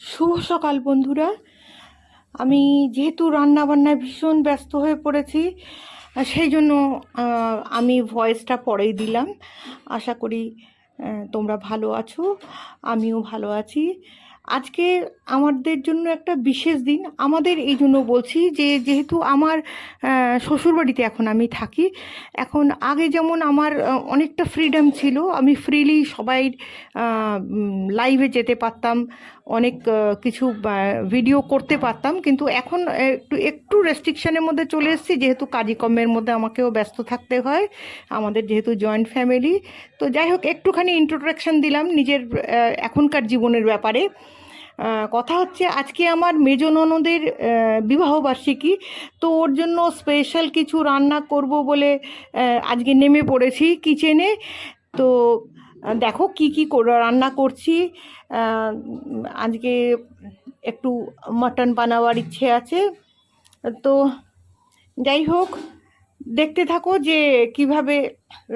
শুভ সকাল, বন্ধুরা। আমি যেহেতু রান্নাবান্নায় ভীষণ ব্যস্ত হয়ে পড়েছি, সেই জন্য আমি ভয়েসটা পরেই দিলাম। আশা করি তোমরা ভালো আছো, আমিও ভালো আছি। আজকে আমাদের জন্য একটা বিশেষ দিন। আমাদের এই জন্য বলছি যে, যেহেতু আমার শ্বশুরবাড়িতে এখন আমি থাকি, এখন আগে যেমন আমার অনেকটা ফ্রিডম ছিল, আমি ফ্রিলি সবাই লাইভে যেতে পারতাম, অনেক কিছু ভিডিও করতে পারতাম, কিন্তু এখন একটু একটু রেস্ট্রিকশানের মধ্যে চলে এসেছি, যেহেতু কাজকর্মের মধ্যে আমাকেও ব্যস্ত থাকতে হয়, আমাদের যেহেতু জয়েন্ট ফ্যামিলি তো যাই হোক, একটুখানি ইন্ট্রোডাকশন দিলাম নিজের এখনকার জীবনের ব্যাপারে। কথা হচ্ছে আজকে আমার মেজ ননদের বিবাহবার্ষিকী। তো ওর জন্য স্পেশাল কিছু রান্না করব বলে আজকে নেমে পড়েছি কিচেনে তো দেখো কি কি রান্না করছি। আজকে একটু মাটন বানাবার ইচ্ছে আছে। তো, যাই হোক, দেখতে থাকো যে কীভাবে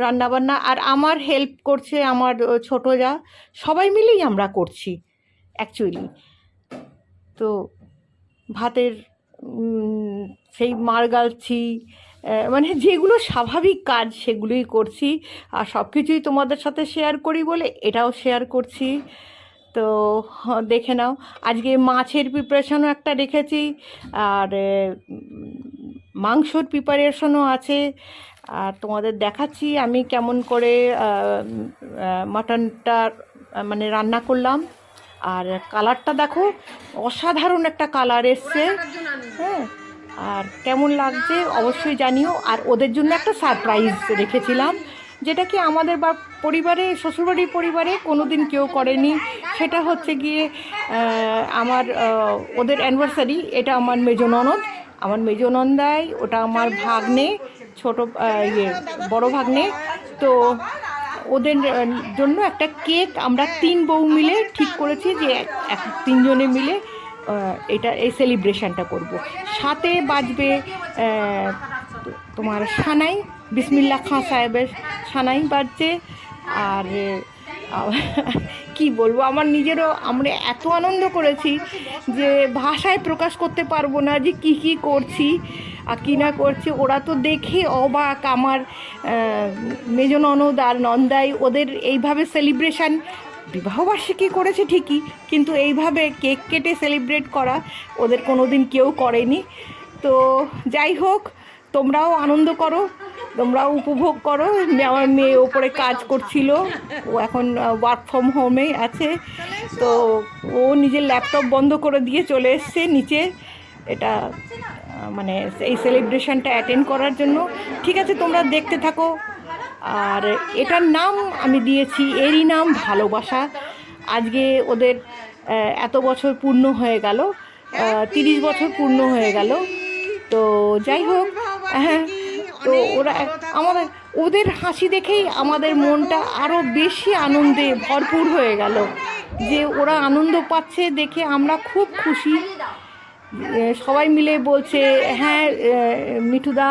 রান্না বান্না আর আমার হেল্প করছে আমার ছোটো যা, সবাই মিলেই আমরা করছি। অ্যাকচুয়ালি তো ভাতের সেই মার গালছি মানে যেগুলো স্বাভাবিক কাজ সেগুলোই করছি। আর সব কিছুই তোমাদের সাথে শেয়ার করি বলে এটাও শেয়ার করছি। তো দেখে নাও, আজকে মাছের প্রিপারেশনও একটা রেখেছি। আর মাংসর প্রিপারেশনও আছে। আর তোমাদের দেখাচ্ছি আমি কেমন করে মাটনটা মানে রান্না করলাম। আর কালারটা দেখো, অসাধারণ একটা কালার এসছে। হ্যাঁ আর কেমন লাগছে অবশ্যই জানিও। আর ওদের জন্য একটা সারপ্রাইজ রেখেছিলাম, যেটা কি আমাদের বা পরিবারে, শ্বশুরবাড়ির পরিবারে কোনো দিন কেউ করেনি। সেটা হচ্ছে গিয়ে আমার ওদের অ্যানিভার্সারি এটা আমার মেজো ননদ। আমার মেজো নন্দাই, ওটা আমার ভাগ্নে, ছোট ইয়ে বড় ভাগ্নে। তো ওদের জন্য একটা কেক আমরা তিন বউ মিলে ঠিক করেছি যে এক- তিনজনে মিলে এটা এই সেলিব্রেশনটা করব। সাথে বাজবে তোমার সানাই বিসমিল্লা খাঁ সাহেবের সানাই বাজছে। আর কি বলব, আমার নিজেরও আমরা এত আনন্দ করেছি যে ভাষায় প্রকাশ করতে পারব না যে কি কি করছি। কী না করছে, ওরা তো দেখে অবাক আমার মেজ ননদ আর নন্দাই, ওদের এইভাবে সেলিব্রেশন বিবাহবার্ষিকী করেছে ঠিকই, কিন্তু এইভাবে কেক কেটে সেলিব্রেট করা ওদের কোনো দিন কেউ করেনি। তো যাই হোক, তোমরাও আনন্দ করো, তোমরাও উপভোগ করো। আমার মেয়ে ওপরে কাজ করছিল, ও এখন ওয়ার্ক ফ্রম হোমে আছে। তো ও নিজের ল্যাপটপ বন্ধ করে দিয়ে চলে এসছে নিচে। এটা মানে এই সেলিব্রেশনটা অ্যাটেন্ড করার জন্য। ঠিক আছে, তোমরা দেখতে থাকো। আর এটার নাম আমি দিয়েছি, এরই নাম ভালোবাসা। আজকে ওদের এত বছর পূর্ণ হয়ে গেল তিরিশ বছর পূর্ণ হয়ে গেল। তো যাই হোক হ্যাঁ তো ওরা, আমাদের, ওদের হাসি দেখেই আমাদের মনটা আরও বেশি আনন্দে ভরপুর হয়ে গেল। যে ওরা আনন্দ পাচ্ছে দেখে আমরা খুব খুশি। সবাই মিলে বলছে হ্যাঁ মিঠুদা,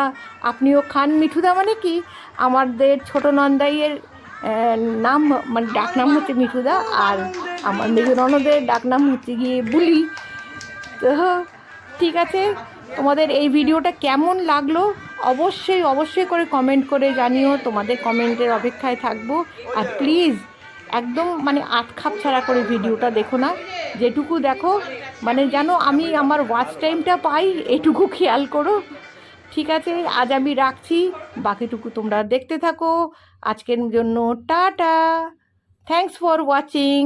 আপনিও খান। মিঠুদা মানে কি? আমাদের ছোট নন্দাইয়ের নাম মানে ডাকনাম হচ্ছে মিঠুদা, আর আমার মেজ ননদের ডাকনাম হচ্ছে গিয়ে বুলি। তো ঠিক আছে, তোমাদের এই ভিডিওটা কেমন লাগল? অবশ্যই অবশ্যই করে কমেন্ট করে জানিও, তোমাদের কমেন্টের অপেক্ষায় থাকব। আর প্লিজ একদম মানে আট খাপ ছাড়া করে ভিডিওটা দেখো না। যেটুকু দেখো মানে যেন আমি আমার ওয়াচ টাইমটা পাই, এটুকু খেয়াল করো। ঠিক আছে, আজ আমি রাখছি, বাকিটুকু তোমরা দেখতে থাকো। আজকের জন্য টাটা। Thanks for watching